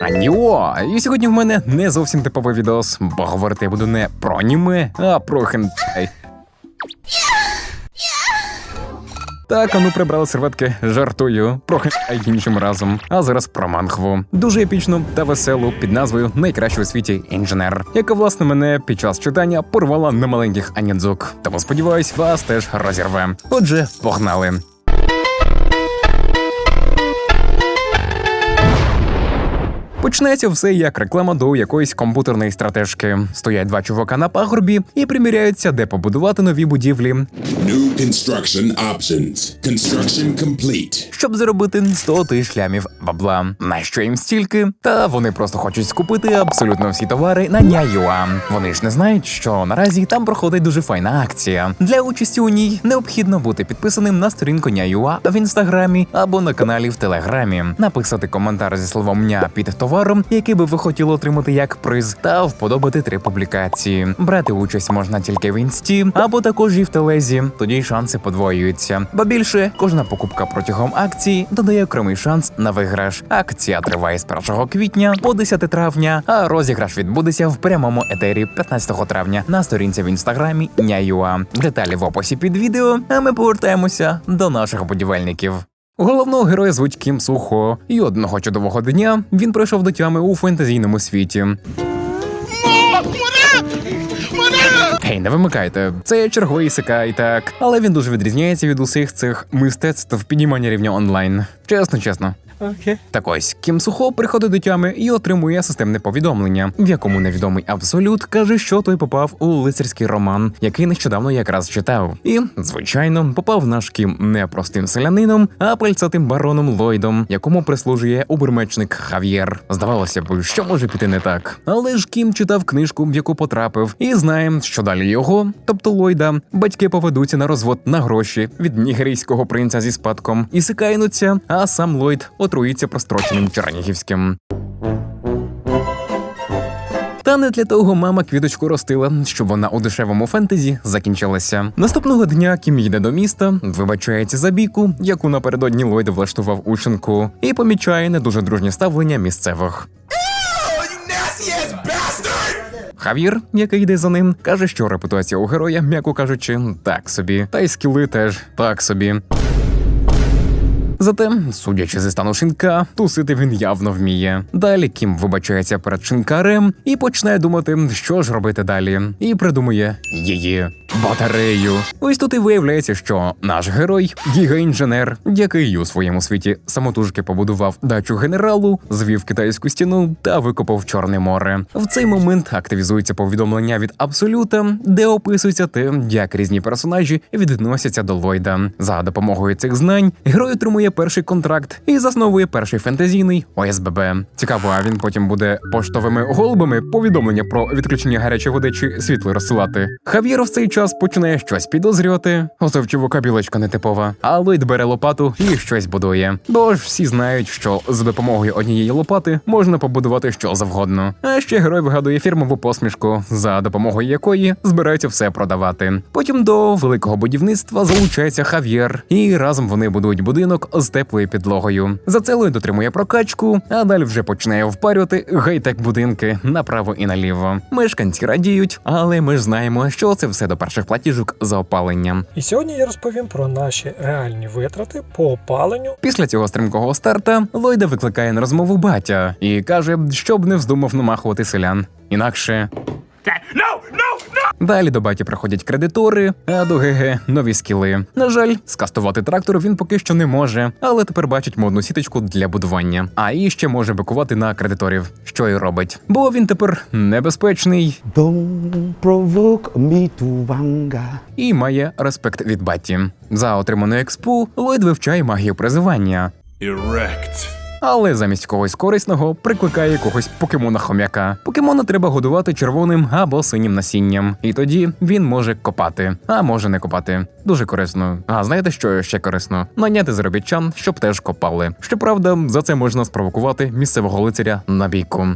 Аніо! І сьогодні в мене не зовсім типовий відос, бо говорити я буду не про аніме, а про хентай. Так, ану прибрали серветки, жартую про хентай іншим разом. А зараз про манхву. Дуже епічну та веселу під назвою Найкращий у світі інженер, яка власне мене під час читання порвала на маленьких анідзук. Тому сподіваюсь, вас теж розірве. Отже, погнали. Починається все як реклама до якоїсь комп'ютерної стратежки. Стоять два чувака на пагорбі і приміряються, де побудувати нові будівлі, New construction options. Construction complete. щоб заробити 100 тисяч лямів бабла. На що їм стільки? Та вони просто хочуть скупити абсолютно всі товари на Няюа. Вони ж не знають, що наразі там проходить дуже файна акція. Для участі у ній необхідно бути підписаним на сторінку Няюа в інстаграмі або на каналі в Телеграмі, написати коментар зі словом ня під товаром, який би ви хотіли отримати як приз, та вподобати три публікації. Брати участь можна тільки в інсті або також і в телезі. Тоді шанси подвоюються. Ба більше кожна покупка протягом акції додає окремий шанс на виграш. Акція триває з 1 квітня по 10 травня, а розіграш відбудеться в прямому етері 15 травня на сторінці в інстаграмі Няюа. Деталі в описі під відео. А ми повертаємося до наших будівельників. Головного героя звуть Кім Сухо, і одного чудового дня він прийшов до тями у фентезійному світі. Гей, не вимикайте. Це черговий сикай, так. Але він дуже відрізняється від усіх цих мистецтв піднімання рівня онлайн. Чесно, чесно. Окей. Так ось Кім Сухо приходить до тями і отримує системне повідомлення, в якому невідомий абсолют каже, що той попав у лицарський роман, який нещодавно якраз читав. І, звичайно, попав наш Кім не простим селянином, а пальцатим бароном Ллойдом, якому прислужує убермечник Хав'єр. Здавалося б, що може піти не так. Але ж Кім читав книжку, в яку потрапив, і знає, що далі його, тобто Ллойда, батьки поведуться на розвод на гроші від нігерійського принца зі спадком і сикаєнуться, а сам Ллойд отруїться простроченим Чернігівським. Та не для того мама квіточку ростила, щоб вона у дешевому фентезі закінчилася. Наступного дня Кім їде до міста, вибачається за біку, яку напередодні Ллойд влаштував у і помічає не дуже дружнє ставлення місцевих. Хавір, який йде за ним, каже, що репутація у героя, м'яко кажучи, так собі, та й скіли теж так собі. Зате, судячи зі стану шинка, тусити він явно вміє. Далі Кім вибачається перед шинкарем і починає думати, що ж робити далі, і придумує її батарею. Ось тут і виявляється, що наш герой гігаінженер, який у своєму світі самотужки побудував дачу генералу, звів китайську стіну та викопав Чорне море. В цей момент активізується повідомлення від Абсолюта, де описується те, як різні персонажі відносяться до Ллойда. За допомогою цих знань герой отримує перший контракт і засновує перший фентезійний ОСББ. Цікаво, а він потім буде поштовими голубами повідомлення про відключення гарячої води чи світло розсилати. Хав'єр в цей час починає щось підозрювати. Чувака білочка нетипова. А Ллойд бере лопату і щось будує. Бо ж всі знають, що за допомогою однієї лопати можна побудувати що завгодно. А ще герой вигадує фірмову посмішку, за допомогою якої збираються все продавати. Потім до великого будівництва залучається Хав'єр, і разом вони будують будинок з теплою підлогою. За це Ллойд отримує прокачку, а далі вже починає впарювати гайтек будинки направо і наліво. Мешканці радіють, але ми ж знаємо, що це все до перших платіжок за опалення. І сьогодні я розповім про наші реальні витрати по опаленню. Після цього стрімкого старта Ллойда викликає на розмову батя і каже, щоб не вздумав намахувати селян. Інакше. Далі до баті приходять кредитори, а до ГГ нові скіли. На жаль, скастувати трактор він поки що не може, але тепер бачить модну сіточку для будування. А і ще може бикувати на кредиторів, що й робить. Бо він тепер небезпечний Don't provoke me to anger. і має респект від баті. За отриману експу Ллойд вивчає магію призивання. Erect. Але замість когось корисного прикликає якогось покемона хом'яка. Покемона треба годувати червоним або синім насінням, і тоді він може копати, а може не копати. Дуже корисно. А знаєте, що ще корисно? Наняти заробітчан, щоб теж копали. Щоправда, за це можна спровокувати місцевого лицаря на бійку.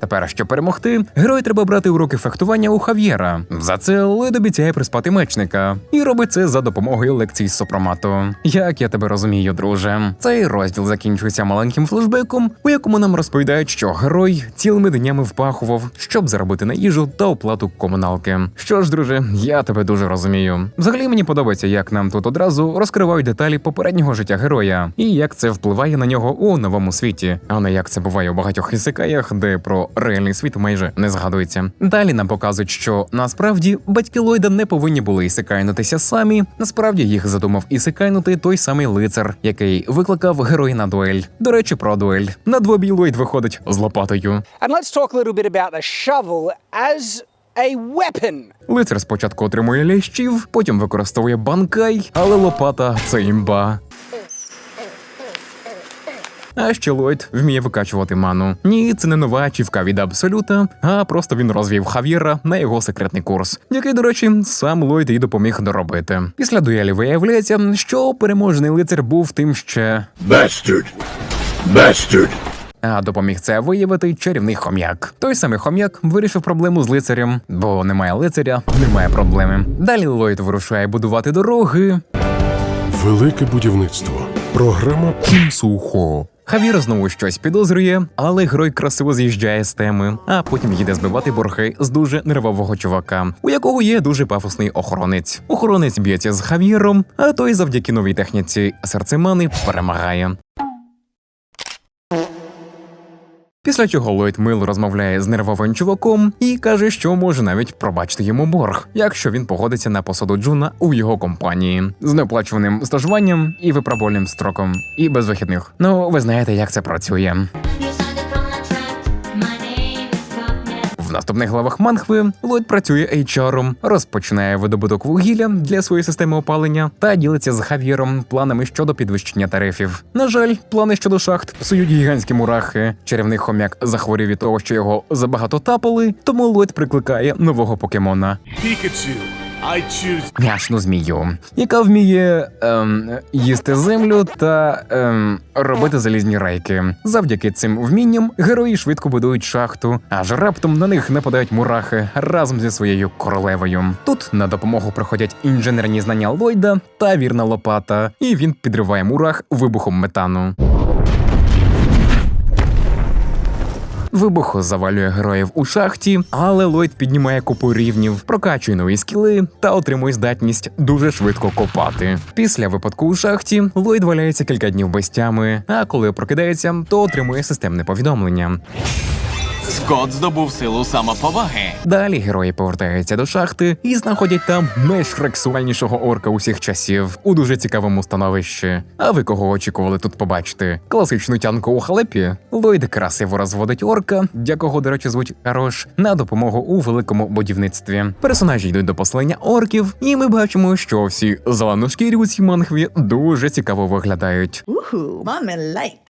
Тепер, щоб перемогти, герою треба брати уроки фехтування у Хав'єра. За це Ллойд обіцяє приспати мечника і робить це за допомогою лекцій з сопромату. Як я тебе розумію, друже, цей розділ закінчується маленьким флешбеком, у якому нам розповідають, що герой цілими днями впахував, щоб заробити на їжу та оплату комуналки. Що ж, друже, я тебе дуже розумію. Взагалі мені подобається, як нам тут одразу розкривають деталі попереднього життя героя і як це впливає на нього у новому світі, а не як це буває у багатьох ісикаях, де про реальний світ майже не згадується. Далі нам показують, що насправді батьки Ллойда не повинні були ісикайнутися самі. Насправді їх задумав ісикайнути той самий лицар, який викликав героя на дуель. До речі, про дуель. На двобій Ллойд виходить з лопатою. And let's talk a little bit about the shovel as a weapon. Лицар спочатку отримує лящів, потім використовує банкай, але лопата це імба. А ще Ллойд вміє викачувати ману. Ні, це не нова ачівка від Абсолюта, а просто він розвів Хав'єра на його секретний курс, який, до речі, сам Ллойд і допоміг доробити. Після дуелі виявляється, що переможний лицар був тим ще. Bastard. Bastard. А допоміг це виявити чарівний хом'як. Той самий хом'як вирішив проблему з лицарем, бо немає лицаря, немає проблеми. Далі Ллойд вирушає будувати дороги. Велике будівництво. Програма Кім Сухо. Хавір знову щось підозрює, але герой красиво з'їжджає з теми, а потім їде збивати борги з дуже нервового чувака, у якого є дуже пафосний охоронець. Охоронець б'ється з Хав'єром, а той завдяки новій техніці серцемани перемагає. Після чого Ллойд Мил розмовляє з нервовим чуваком і каже, що може навіть пробачити йому борг, якщо він погодиться на посаду Джуна у його компанії з неоплачуваним стажуванням і випробувальним строком, і без вихідних. Ну, ви знаєте, як це працює. В наступних главах Манхви Ллойд працює HR, розпочинає видобуток вугілля для своєї системи опалення та ділиться з Хав'єром планами щодо підвищення тарифів. На жаль, плани щодо шахт псують гігантські мурахи. Чарівний хом'як захворів від того, що його забагато тапали, тому Ллойд прикликає нового покемона Пікачу. I choose м'яшну змію, яка вміє ем, їсти землю та ем, робити залізні рейки. Завдяки цим вмінням герої швидко будують шахту, аж раптом на них нападають мурахи разом зі своєю королевою. Тут на допомогу приходять інженерні знання Ллойда та вірна лопата, і він підриває мурах вибухом метану. Вибух завалює героїв у шахті, але Ллойд піднімає купу рівнів, прокачує нові скіли та отримує здатність дуже швидко копати. Після випадку у шахті Ллойд валяється кілька днів без тями, а коли прокидається, то отримує системне повідомлення. Скот здобув силу самоповаги. Далі герої повертаються до шахти і знаходять там найшрексуальнішого орка усіх часів у дуже цікавому становищі. А ви кого очікували тут побачити? Класичну тянку у халепі? Ллойд красиво розводить орка, якого, до речі, звуть Хорош, на допомогу у великому будівництві. Персонажі йдуть до поселення орків, і ми бачимо, що всі зеленошкірі у цій мангві дуже цікаво виглядають. Mommy like.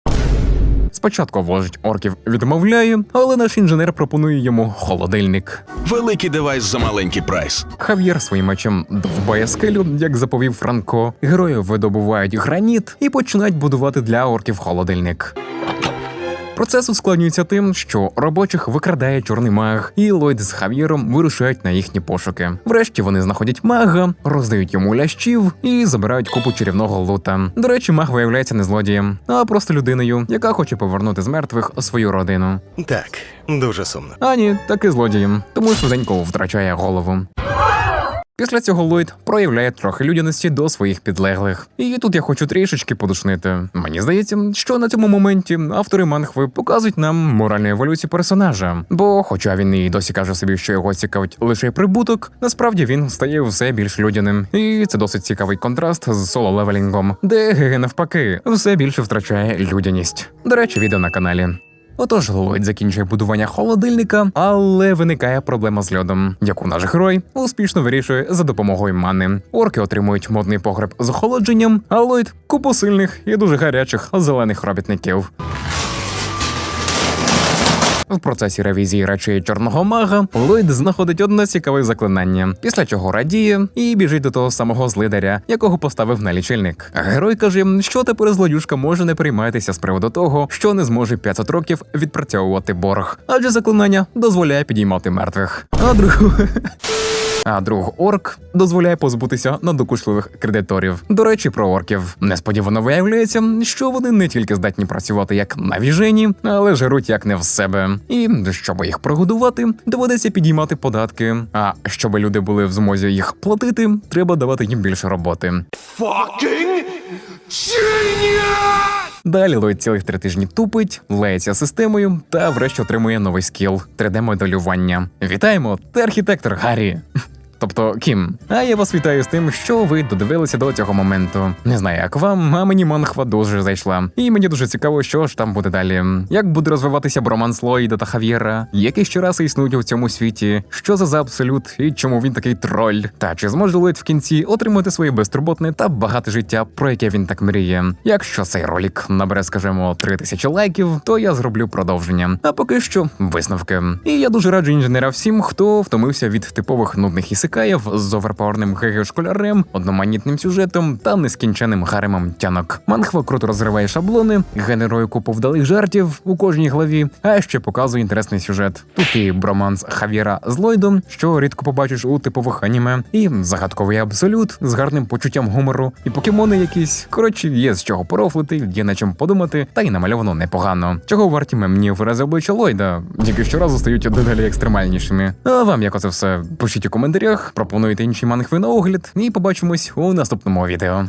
Спочатку вождь орків відмовляє, але наш інженер пропонує йому холодильник. Великий девайс за маленький прайс. Хав'єр своїм мечем довбає скелю, як заповів Франко. Герої видобувають граніт і починають будувати для орків холодильник. Процес ускладнюється тим, що робочих викрадає чорний маг, і Ллойд з Хав'єром вирушають на їхні пошуки. Врешті вони знаходять мага, роздають йому лящів і забирають купу чарівного лута. До речі, маг виявляється не злодієм, а просто людиною, яка хоче повернути з мертвих свою родину. Так, дуже сумно. А ні, таки злодієм, тому швиденько втрачає голову. Після цього Ллойд проявляє трохи людяності до своїх підлеглих. І тут я хочу трішечки подушнити. Мені здається, що на цьому моменті автори манхви показують нам моральну еволюцію персонажа. Бо, хоча він і досі каже собі, що його цікавить лише прибуток, насправді він стає все більш людяним. І це досить цікавий контраст з соло-левелінгом, де ГГ навпаки все більше втрачає людяність. До речі, відео на каналі. Отож, Ллойд закінчує будування холодильника, але виникає проблема з льодом, яку наш герой успішно вирішує за допомогою мани. Орки отримують модний погреб з охолодженням, а Ллойд – купу сильних і дуже гарячих зелених робітників. В процесі ревізії речей чорного мага Ллойд знаходить одне цікаве заклинання, після чого радіє і біжить до того самого злидаря, якого поставив на лічильник. Герой каже, що тепер злодюшка може не прийматися з приводу того, що не зможе 500 років відпрацьовувати борг, адже заклинання дозволяє підіймати мертвих. А другу. А друг орк дозволяє позбутися надокучливих кредиторів. До речі, про орків несподівано виявляється, що вони не тільки здатні працювати як навіжені, але жируть як не в себе. І щоб їх прогодувати, доведеться підіймати податки. А щоб люди були в змозі їх платити, треба давати їм більше роботи. Далі Лойд цілих три тижні тупить, леється системою та врешті отримує новий скіл 3D-моделювання. Вітаємо! Ти архітектор Гаррі! Тобто Кім. А я вас вітаю з тим, що ви додивилися до цього моменту. Не знаю, як вам, а мені манхва дуже зайшла. І мені дуже цікаво, що ж там буде далі. Як буде розвиватися броманс Ллойда та Хав'єра, які ще раси існують у цьому світі, що це за абсолют і чому він такий троль? Та чи зможе Ллойд в кінці отримати своє безтурботне та багате життя, про яке він так мріє? Якщо цей ролик набере, скажімо, 3000 лайків, то я зроблю продовження. А поки що висновки. І я дуже раджу інженера всім, хто втомився від типових нудних ісикаїв з оверпаверним ГГ-школярем, одноманітним сюжетом та нескінченним гаремом тянок. Манхва круто розриває шаблони, генерує купу вдалих жартів у кожній главі, а ще показує інтересний сюжет. Тут і броманс Хав'єра з Ллойдом, що рідко побачиш у типових аніме, і загадковий абсолют з гарним почуттям гумору, і покемони якісь. Коротше, є з чого порофлити, є над чим подумати, та й намальовано непогано. Чого варті мемні вирази обличчя Ллойда, які щоразу стають дедалі екстремальнішими. А вам як оце все? Пишіть у коментарях, пропонуйте інші мангви на огляд, і побачимось у наступному відео.